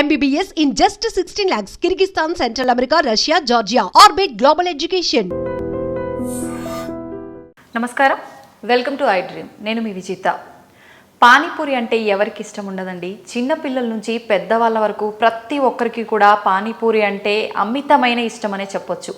MBBS in just sixteen lakhs Kyrgyzstan central America Russia Georgia orbit global education నమస్కారం. Welcome to I dream నేను మీ విజిత. పానీపూరి అంటే ఎవరికి ఇష్టం ఉండదండి? చిన్న పిల్లల నుంచి పెద్దవాళ్ళ వరకు ప్రతి ఒక్కరికి కూడా పానీపూరి అంటే అమితమైన ఇష్టం అనే చెప్పొచ్చు.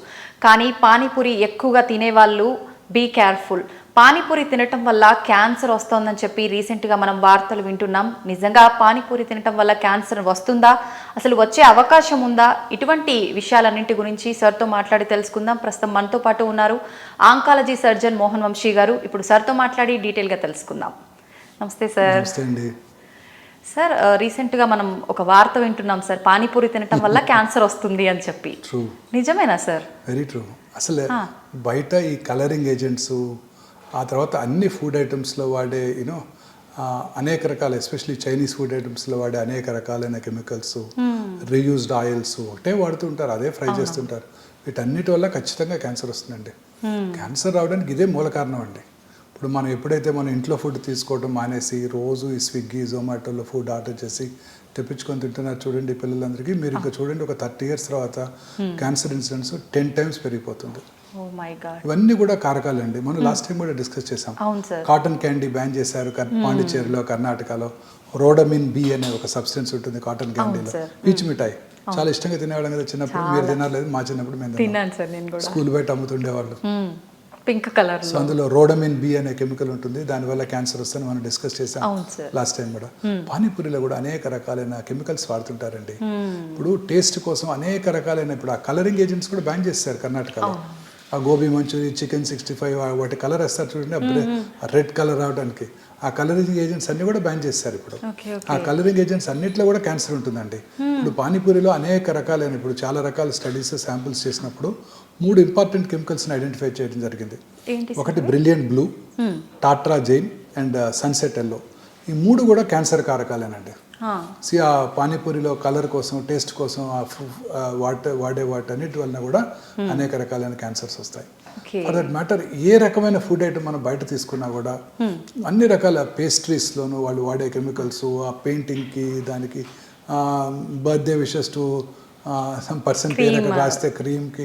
కానీ పానీపూరి ఎక్కువగా తినేవాళ్ళు బీ కేర్ఫుల్ పానీపూరి తినటం వల్ల క్యాన్సర్ వస్తోందని చెప్పి రీసెంట్గా మనం వార్తలు వింటున్నాం. నిజంగా పానీపూరి తినటం వల్ల క్యాన్సర్ వస్తుందా? అసలు వచ్చే అవకాశం ఉందా? ఇటువంటి విషయాలన్నింటి గురించి సార్తో మాట్లాడి తెలుసుకుందాం. ప్రస్తుతం మనతో పాటు ఉన్నారు ఆంకాలజీ సర్జన్ మోహన్ వంశీ గారు. ఇప్పుడు సార్తో మాట్లాడి డీటెయిల్గా తెలుసుకుందాం. నమస్తే సార్ సార్ రీసెంట్గా మనం ఒక వార్త వింటున్నాం సార్ పానీపూరి తినటం వల్ల క్యాన్సర్ వస్తుంది అని చెప్పి. నిజమేనా సార్ వెరీ ట్రూ అసలు బయట ఈ కలరింగ్ ఏజెంట్స్ ఆ తర్వాత అన్ని ఫుడ్ ఐటమ్స్లో వాడే యూనో అనేక రకాల ఎస్పెషలీ చైనీస్ ఫుడ్ ఐటమ్స్లో వాడే అనేక రకాలైన కెమికల్స్ రీయూజ్డ్ ఆయిల్స్ ఒకటే వాడుతుంటారు అదే ఫ్రై చేస్తుంటారు. వీటన్నిటి వల్ల ఖచ్చితంగా క్యాన్సర్ వస్తుందండి. క్యాన్సర్ రావడానికి ఇదే మూల కారణం అండి. ఇప్పుడు మనం ఎప్పుడైతే మనం ఇంట్లో ఫుడ్ తీసుకోవడం మానేసి రోజు ఈ స్విగ్గీ జొమాటోలో ఫుడ్ ఆర్డర్ చేసి తెప్పించుకొని తింటున్నారు చూడండి పిల్లలందరికీ మీరు ఇంకా చూడండి ఒక థర్టీ ఇయర్స్ తర్వాత క్యాన్సర్ ఇన్సిడెంట్స్ టెన్ టైమ్స్ పెరిగిపోతుంది. ఇవన్నీ కూడా కారకాలండి. మనం లాస్ట్ టైం కూడా డిస్కస్ చేసాం కాటన్ క్యాండీ బ్యాన్ చేశారు కర్- పాండిచ్చేరిలో కర్ణాటకలో. రోడమిన్ బి అనే ఒక సబ్స్టెన్స్ ఉంటుంది కాటన్ క్యాండీలో. పీచు మిఠాయి. చాలా ఇష్టంగా తినేవాళ్ళం కదా చిన్నప్పుడు. మీరు తినలేదు మా చిన్నప్పుడు మేము స్కూల్ బయట అమ్ముతుండేవాళ్ళు. పింక్ కలర్ సో అందులో రోడమిన్ బి అనే కెమికల్ ఉంటుంది. దానివల్ల క్యాన్సర్ వస్తుందని మనం డిస్కస్ చేసాం లాస్ట్ టైం కూడా. పానీపూరిలో కూడా అనేక రకాలైన కెమికల్స్ వాడుతుంటారండి. ఇప్పుడు టేస్ట్ కోసం అనేక రకాలైన ఇప్పుడు ఆ కలరింగ్ ఏజెంట్స్ కూడా బ్యాన్ చేస్తారు కర్ణాటకలో. ఆ gobi manchurian chicken sixty five వాటి కలర్ వేస్తారు చూడండి ఆ రెడ్ కలర్ రావడానికి. ఆ కలరింగ్ ఏజెంట్స్ అన్ని కూడా బ్యాన్ చేస్తారు ఇప్పుడు. ఆ కలరింగ్ ఏజెంట్స్ అన్నిట్లో కూడా క్యాన్సర్ ఉంటుందండి. ఇప్పుడు పానీపూరిలో అనేక రకాలైన ఇప్పుడు చాలా రకాల స్టడీస్ శాంపిల్స్ చేసినప్పుడు మూడు ఇంపార్టెంట్ కెమికల్స్ని ఐడెంటిఫై చేయడం జరిగింది. ఒకటి brilliant blue tartrazine and sunset yellow ఈ మూడు కూడా క్యాన్సర్ కారకాలేనండి. సి ఆ పానీపూరిలో కలర్ కోసం టేస్ట్ కోసం ఆ వాటే వాడే వాటన్నిటి వలన కూడా అనేక రకాలైన క్యాన్సర్స్ వస్తాయి. ఫర్ దట్ మ్యాటర్ ఏ రకమైన ఫుడ్ ఐటమ్ మనం బయట తీసుకున్నా కూడా అన్ని రకాల పేస్ట్రీస్లోను వాళ్ళు వాడే కెమికల్స్ ఆ పెయింటింగ్కి దానికి birthday wishes to some person పేరు రాస్తే క్రీమ్కి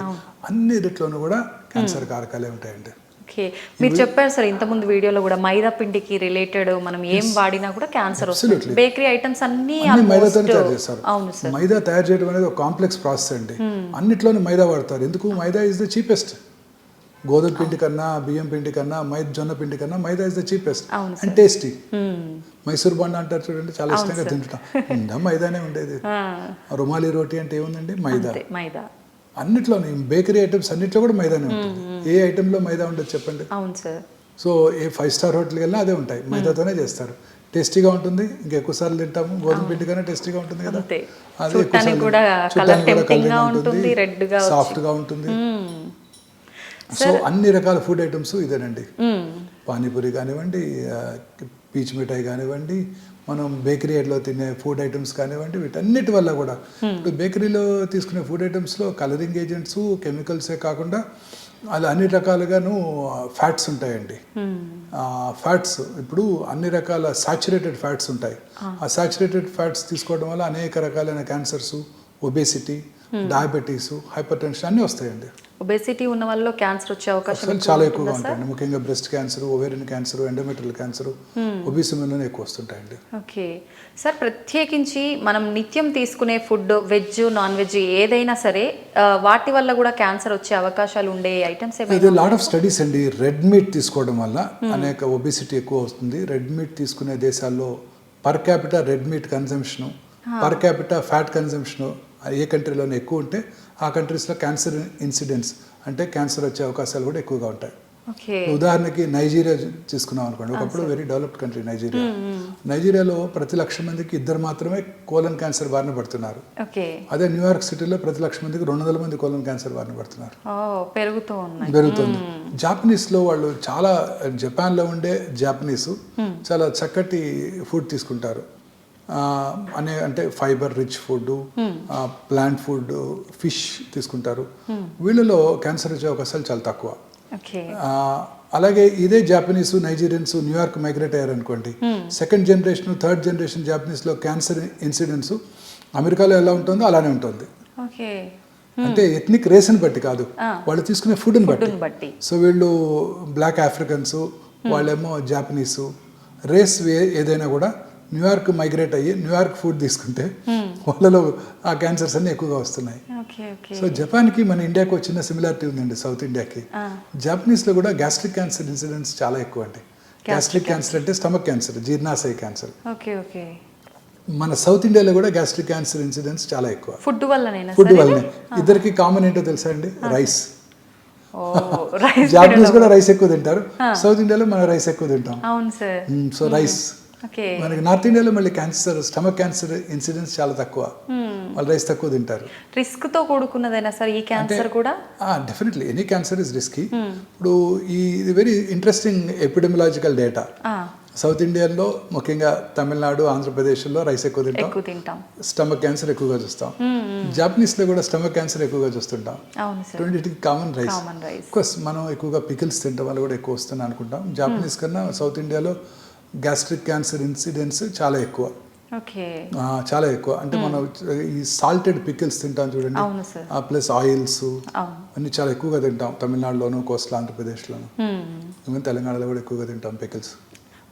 అన్నిటిలోనూ కూడా క్యాన్సర్ కారకాలే ఉంటాయండి. ఓకే. మీరు చెప్పారు సార్ ఇంతకుముందు వీడియోలో కూడా మైదా పిండికి రిలేటెడ్ మనం ఏం వాడినా కూడా క్యాన్సర్ వస్తుంది. బేకరీ ఐటమ్స్ అన్ని almost- తయారు చేస్తారు. అవును సార్. మైదా తయారు చేయడం అనేది ఒక కాంప్లెక్స్ ప్రాసెస్ అండి. అన్నిట్లోనూ మైదా వాడతారు. ఎందుకు? మైదా ఇస్ ద చీపెస్ట్ గోధుమ పిండి కన్నా బియ్యం పిండి కన్నా మై జొన్న పిండి కన్నా maida is the cheapest and tasty. Mysore bonda అంటారు చూడండి చాలా ఇష్టంగా తింటున్నాం ఉందా? మైదానే ఉండేది. రుమాలి రోటీ అంటే ఏముందండి? మైదా. మైదా. అన్నిట్లోనే బేకరీ ఐటమ్స్ అన్నిట్లో కూడా మైదానే ఉంటుంది. ఏ ఐటెంలో మైదా ఉండదు చెప్పండి? అవును sir. So a five star హోటల్కి వెళ్ళినా అదే ఉంటాయి. మైదాతోనే చేస్తారు. టేస్టీగా ఉంటుంది. ఇంకా ఎక్కువ సార్లు తింటాము. గోధుమ పిండి కన్నా టేస్టీగా ఉంటుంది కదా. అదే చూడటానికి కూడా ఉంటుంది రెడ్గా సాఫ్ట్గా ఉంటుంది. సో అన్ని రకాల ఫుడ్ ఐటమ్స్ ఇదేనండి. పానీపూరి కానివ్వండి పీచు మిఠాయి కానివ్వండి మనం బేకరీలో తినే ఫుడ్ ఐటమ్స్ కానివ్వండి వీటన్నిటి వల్ల కూడా. ఇప్పుడు బేకరీలో తీసుకునే ఫుడ్ ఐటమ్స్లో కలరింగ్ ఏజెంట్స్ కెమికల్సే కాకుండా అలా అన్ని రకాలుగాను ఫ్యాట్స్ ఉంటాయండి. ఫ్యాట్స్ ఇప్పుడు అన్ని రకాల సాచురేటెడ్ ఫ్యాట్స్ ఉంటాయి. ఆ సాచురేటెడ్ ఫ్యాట్స్ తీసుకోవడం వల్ల అనేక రకాలైన cancers obesity diabetes hypertension అన్నీ వస్తాయండి. ఒబేసిటీ ఉన్న వాళ్ళలో క్యాన్సర్ వచ్చే అవకాశం చాలా ఎక్కువగా ఉంటాయండి. ముఖ్యంగా breast cancer ovarian cancer endometrial cancer ఒబిసిమీలోనే ఎక్కువ వస్తుంటాయండి. ఓకే సార్ ప్రత్యేకించి మనం నిత్యం తీసుకునే ఫుడ్ వెజ్ నాన్ వెజ్ ఏదైనా సరే వాటి వల్ల కూడా క్యాన్సర్ వచ్చే అవకాశాలు ఉండే ఐటమ్స్ ఏమైనా ఇది లాట్ ఆఫ్ స్టడీస్ అండి. రెడ్ మీట్ తీసుకోవడం వల్ల అనేక ఒబిసిటీ ఎక్కువ వస్తుంది. రెడ్ మీట్ తీసుకునే దేశాల్లో per capital red meat consumption per capital fat consumption ఏ కంట్రీలోనే ఎక్కువ ఉంటే ఆ కంట్రీస్లో క్యాన్సర్ ఇన్సిడెంట్స్ అంటే క్యాన్సర్ వచ్చే అవకాశాలు కూడా ఎక్కువగా ఉంటాయి. ఉదాహరణకి నైజీరియా తీసుకున్నాం అనుకోండి. ఒకప్పుడు వెరీ డెవలప్డ్ కంట్రీ నైజీరియా. నైజీరియాలో ప్రతి లక్ష మందికి ఇద్దరు మాత్రమే కోలన్ క్యాన్సర్ బారిన పడుతున్నారు. అదే న్యూయార్క్ సిటీలో ప్రతి లక్ష మందికి రెండు వందల మంది కోలన్ క్యాన్సర్ బారిన పడుతున్నారు. పెరుగుతుంది. జాపనీస్లో వాళ్ళు చాలా జపాన్లో ఉండే జాపనీస్ చాలా చక్కటి ఫుడ్ తీసుకుంటారు. అనే అంటే fibre rich food plant food fish తీసుకుంటారు. వీళ్ళలో క్యాన్సర్ వచ్చే అవకాశాలు చాలా తక్కువ. అలాగే ఇదే జాపనీస్ నైజీరియన్స్ న్యూయార్క్ మైగ్రేట్ అయ్యారు అనుకోండి సెకండ్ జనరేషన్ థర్డ్ జనరేషన్ జాపనీస్లో క్యాన్సర్ ఇన్సిడెంట్స్ అమెరికాలో ఎలా ఉంటుందో అలానే ఉంటుంది. అంటే ఎథ్నిక్ రేస్ని బట్టి కాదు. వాళ్ళు తీసుకునే ఫుడ్ని బట్టి. సో వీళ్ళు బ్లాక్ ఆఫ్రికన్స్ వాళ్ళేమో జాపనీసు రేస్ ఏదైనా కూడా న్యూయార్క్ మైగ్రేట్ అయ్యి న్యూయార్క్ ఫుడ్ తీసుకుంటే వాళ్ళలో ఆ క్యాన్సర్స్ అన్నీ ఎక్కువగా వస్తున్నాయి. సో జపాన్కి మన ఇండియాకి చిన్న సిమిలారిటీ ఉందండి సౌత్ ఇండియాకి. జాపనీస్లో కూడా గ్యాస్ట్రిక్ క్యాన్సర్ ఇన్సిడెంట్స్ చాలా ఎక్కువ అండి. గ్యాస్ట్రిక్ క్యాన్సర్ అంటే స్టమక్ క్యాన్సర్ జీర్ణాశయ క్యాన్సర్ మన సౌత్ ఇండియాలో కూడా గ్యాస్ట్రిక్ క్యాన్సర్ ఇన్సిడెంట్స్ చాలా ఎక్కువ. ఫుడ్ వల్లనేనా ఫుడ్ వల్లనే. ఇద్దరికి కామన్ ఏంటో తెలుసా అండి? రైస్. జాపనీస్ కూడా రైస్ ఎక్కువ తింటారు. సౌత్ ఇండియాలో మనం రైస్ ఎక్కువ తింటాం. So rice. మనకి నార్త్ ఇండియాలో మళ్ళీ క్యాన్సర్ స్టమక్ క్యాన్సర్ ఇన్సిడెంట్స్ చాలా తక్కువ. వాళ్ళు రైస్ తక్కువ తింటారు. రిస్క్తో కూడుకున్నదేనా సార్ ఈ క్యాన్సర్ కూడా? Definitely. Any cancer is risky. ఇప్పుడు ఈ ఇది very interesting epidemiological data south ఇండియాలో ముఖ్యంగా తమిళనాడు ఆంధ్రప్రదేశ్లో రైస్ ఎక్కువ తింటాం. తింటాం. స్టమక్ క్యాన్సర్ ఎక్కువగా చూస్తాం. జాపనీస్లో కూడా స్టమక్ క్యాన్సర్ ఎక్కువగా చూస్తుంటాం. రెండింటికి కామన్ రైస్. కోర్స్ మనం ఎక్కువగా పికిల్స్ తినడం వల్ల కూడా ఎక్కువ వస్తుంది అనుకుంటాం. జాపనీస్ కన్నా సౌత్ ఇండియాలో గ్యాస్ట్రిక్ క్యాన్సర్ ఇన్సిడెంట్స్ చాలా ఎక్కువ. చాలా ఎక్కువ. అంటే మనం ఈ సాల్టెడ్ పికిల్స్ తింటాం చూడండి. ప్లస్ ఆయిల్స్ అన్ని చాలా ఎక్కువగా తింటాం. తమిళనాడులోను కోస్టల్ ఆంధ్రప్రదేశ్లోను. ఈవెన్ తెలంగాణలో కూడా ఎక్కువగా తింటాం పికిల్స్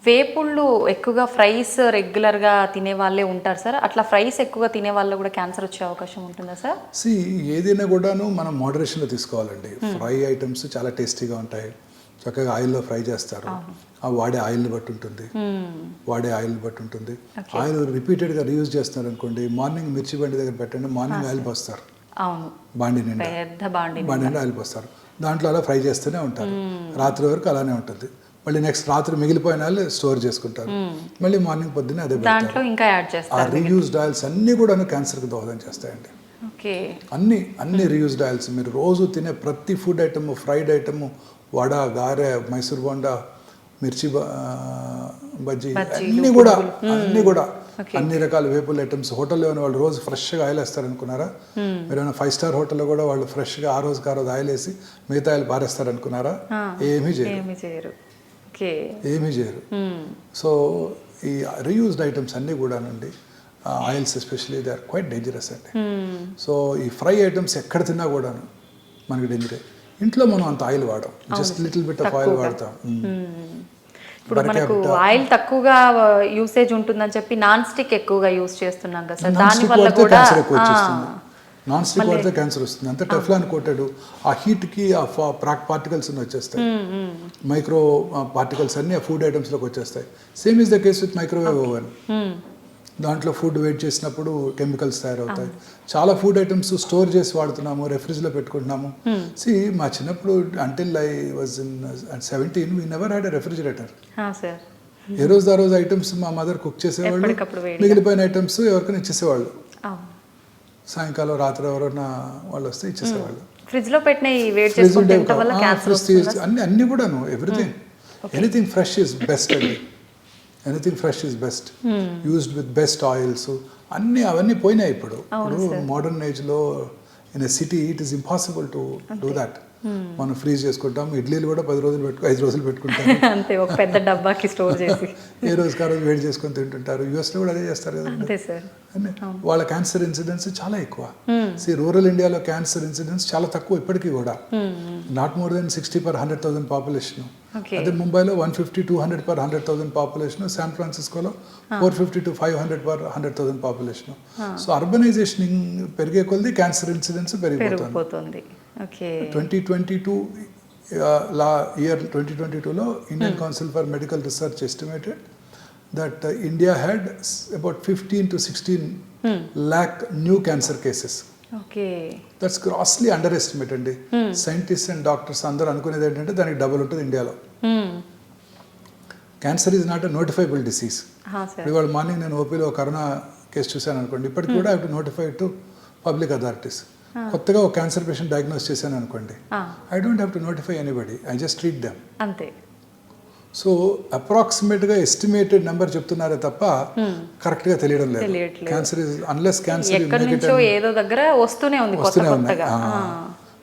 వేపుళ్ళు ఎక్కువగా ఫ్రైస్ రెగ్యులర్గా తినే వాళ్ళే ఉంటారు సార్. అట్లా ఫ్రైస్ ఎక్కువగా తినే వాళ్ళు కూడా క్యాన్సర్ వచ్చే అవకాశం ఉంటుందా సార్? సి ఏదైనా కూడాను మనం మోడరేషన్లో తీసుకోవాలండి. ఫ్రై ఐటమ్స్ చాలా టేస్టీగా ఉంటాయి. చక్కగా ఆయిల్లో ఫ్రై చేస్తారు. ఆ వాడే ఆయిల్ని బట్టి ఉంటుంది. వాడే ఆయిల్ బట్టి ఉంటుంది. ఆయిల్ రిపీటెడ్గా రీయూజ్ చేస్తున్నారు అనుకోండి మార్నింగ్ మిర్చి బండి దగ్గర పెట్టండి మార్నింగ్ ఆయిల్ పోస్తారు. బాండి నిండా. బాండి నిండా. ఆయిల్ పోస్తారు. దాంట్లో అలా ఫ్రై చేస్తూనే ఉంటారు. రాత్రి వరకు అలానే ఉంటుంది. మళ్ళీ నెక్స్ట్ రాత్రి మిగిలిపోయిన ఆయిల్ స్టోర్ చేసుకుంటారు. మళ్ళీ మార్నింగ్ పొద్దున్నే అదే పెడతారు. దాంట్లో ఇంకా యాడ్ ఆ రీయూజ్డ్ ఆయిల్స్ అన్నీ కూడా క్యాన్సర్కి దోహదం చేస్తాయండి. అన్ని అన్ని రీయూజ్డ్ ఆయిల్స్ మీరు రోజు తినే ప్రతి food item fried item vada గారె Mysore bonda mirchi bajji అన్ని కూడా అన్ని కూడా. అన్ని రకాల వేపుల్ ఐటమ్స్. హోటల్లో వాళ్ళు రోజు ఫ్రెష్గా ఆయిల్ వేస్తారు అనుకున్నారా మీరు ఏమైనా ఫైవ్ స్టార్ హోటల్లో కూడా వాళ్ళు ఫ్రెష్గా ఆ రోజుకి ఆ రోజు ఆయిల్ వేసి మిగతా ఆయిల్ పారేస్తారు అనుకున్నారా ఏమీ చేయరు. ఏమి చేయరు. ఓకే. ఏమీ చేయరు. సో ఈ రీయూజ్డ్ ఐటమ్స్ అన్నీ కూడానండి oils especially they are quite dangerous అండి. సో ఈ ఫ్రై ఐటమ్స్ ఎక్కడ తిన్నా కూడాను మనకి డేంజరే. ఇంట్లో మనం అంత ఆయిల్ వాడం. Just little bit of oil వాడతాం. ఇప్పుడు మనకు ఆయిల్ తక్కువగా యూసేజ్ ఉంటుందని చెప్పి నాన్ స్టిక్ ఎక్కువగా యూస్ చేస్తున్నాం కదా సార్. దాని వల్ల కూడా నాన్ స్టిక్ వాడితే క్యాన్సర్ వస్తుంది. అంత టెఫ్లాన్ కోటెడ్ ఆ హీట్కి ఆ పార్టికల్స్ వచ్చేస్తాయి. మైక్రో పార్టికల్స్ అన్ని ఆ ఫుడ్ ఐటమ్స్లోకి వచ్చేస్తాయి. Same is the case with microwave oven దాంట్లో ఫుడ్ వెయిట్ చేసినప్పుడు కెమికల్స్ తయారవుతాయి. చాలా ఫుడ్ ఐటమ్స్ స్టోర్ చేసి వాడుతున్నాము రెఫ్రిజ్లో పెట్టుకుంటున్నాము. సి మా చిన్నప్పుడు until I was in seventeen we never had refrigerator ఏ రోజు ఆ రోజు ఐటమ్స్ మా మదర్ కుక్ చేసేవాళ్ళు. మిగిలిపోయిన ఐటమ్స్ ఎవరికైనా ఇచ్చేసేవాళ్ళు. సాయంకాలం రాత్రి ఎవరైనా వాళ్ళు వస్తే ఇచ్చేసేవాళ్ళు. ఫ్రిడ్జ్లో పెట్టిన ఫ్రిడ్జ్ అన్ని అన్ని కూడాను everything anything fresh is best అండి. Anything fresh is best used with best oils అన్ని అవన్నీ పోయినాయి ఇప్పుడు. ఇప్పుడు మోడర్న్ ఏజ్లో in a city it is impossible to do that మనం ఫ్రీజ్ చేసుకుంటాం. ఇడ్లీలు కూడా పది రోజులు పెట్టుకు ఐదు రోజులు పెట్టుకుంటాం అంతే ఒక పెద్ద డబ్బాకి స్టోర్ చేసి. ఏ రోజుకి ఆ రోజు వేడి చేసుకొని తింటుంటారు. యూఎస్లో కూడా అదే చేస్తారు కదండి. అంతే సార్. అన్ని వాళ్ళ క్యాన్సర్ ఇన్సిడెన్స్ చాలా ఎక్కువ. సి రూరల్ ఇండియాలో క్యాన్సర్ ఇన్సిడెన్స్ చాలా తక్కువ ఇప్పటికీ కూడా. Not more than sixty per hundred thousand population. అదే ముంబైలో one fifty two hundred per hundred thousand population San ఫ్రాన్సిస్కోలో four fifty to five hundred per hundred thousand population so urbanisation పెరిగే కొలది క్యాన్సర్ ఇన్సిడెన్స్ పెరిగిపోతుంది. ట్వంటీ ట్వంటీ టూ లా year twenty twenty టూలో Indian council for medical research estimated that India had about fifteen to sixteen lakh new cancer cases that's grossly underestimate అండి. Scientist and doctors అందరూ అనుకునేది ఏంటంటే దానికి డబుల్ ఉంటుంది ఇండియాలో cancer is not a notifiable disease ఇవాళ morning నేను ఓపీలో కరోనా కేసు చూశాను అనుకోండి ఇప్పటికి కూడా I to notify to public authorities కొత్తగా ఒక క్యాన్సర్ పేషెంట్ డయాగ్నోస్ చేశాను అనుకోండి. I don't have to notify anybody I just treat them అంతే. సో అప్రాక్సిమేట్గా ఎస్టిమేటెడ్ నెంబర్ చెప్తున్నారే తప్ప కరెక్ట్గా తెలియడం లేదు. క్యాన్సర్ ఇస్ అన్లెస్ క్యాన్సర్ ఏదో దగ్గర వస్తూనే ఉంది వస్తూనే ఉన్నాయి.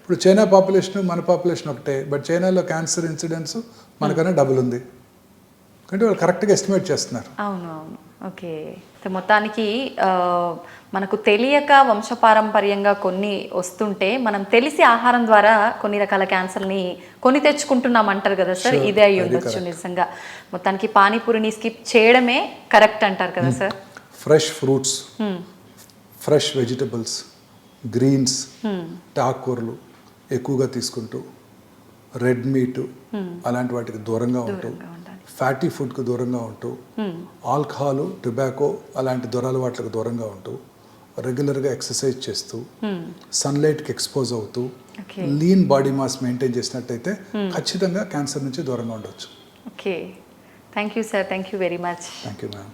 ఇప్పుడు చైనా పాపులేషన్ మన పాపులేషన్ ఒకటే. బట్ చైనాలో క్యాన్సర్ ఇన్సిడెన్స్ మనకన్నా డబుల్ ఉంది. అంటే వాళ్ళు కరెక్ట్గా ఎస్టిమేట్ చేస్తున్నారు. అవును అవును. ఓకే. మొత్తానికి మనకు తెలియక వంశపారంపర్యంగా కొన్ని వస్తుంటే మనం తెలిసి ఆహారం ద్వారా కొన్ని రకాల క్యాన్సర్ని కొని తెచ్చుకుంటున్నాం అంటారు కదా సార్? ఇదే అయి అది ఉండొచ్చు. నిజంగా. మొత్తానికి పానీపూరిని స్కిప్ చేయడమే కరెక్ట్ అంటారు కదా sir? Fresh fruits fresh vegetables greens ఆకుకూరలు ఎక్కువగా తీసుకుంటూ రెడ్ మీట్ అలాంటి వాటికి దూరంగా ఉంటూ. ఫ్యాటీ ఫుడ్కి దూరంగా ఉంటూ ఆల్కహాల్ టొబాకో అలాంటి దురలవాట్లకు దూరంగా ఉంటూ రెగ్యులర్గా ఎక్సర్సైజ్ చేస్తూ సన్లైట్కి ఎక్స్పోజ్ అవుతూ. లీన్ బాడీ మాస్ మెయింటైన్ చేసినట్టయితే ఖచ్చితంగా క్యాన్సర్ నుంచి దూరంగా ఉండొచ్చు. Okay thank you sir thank you very much thank you ma'am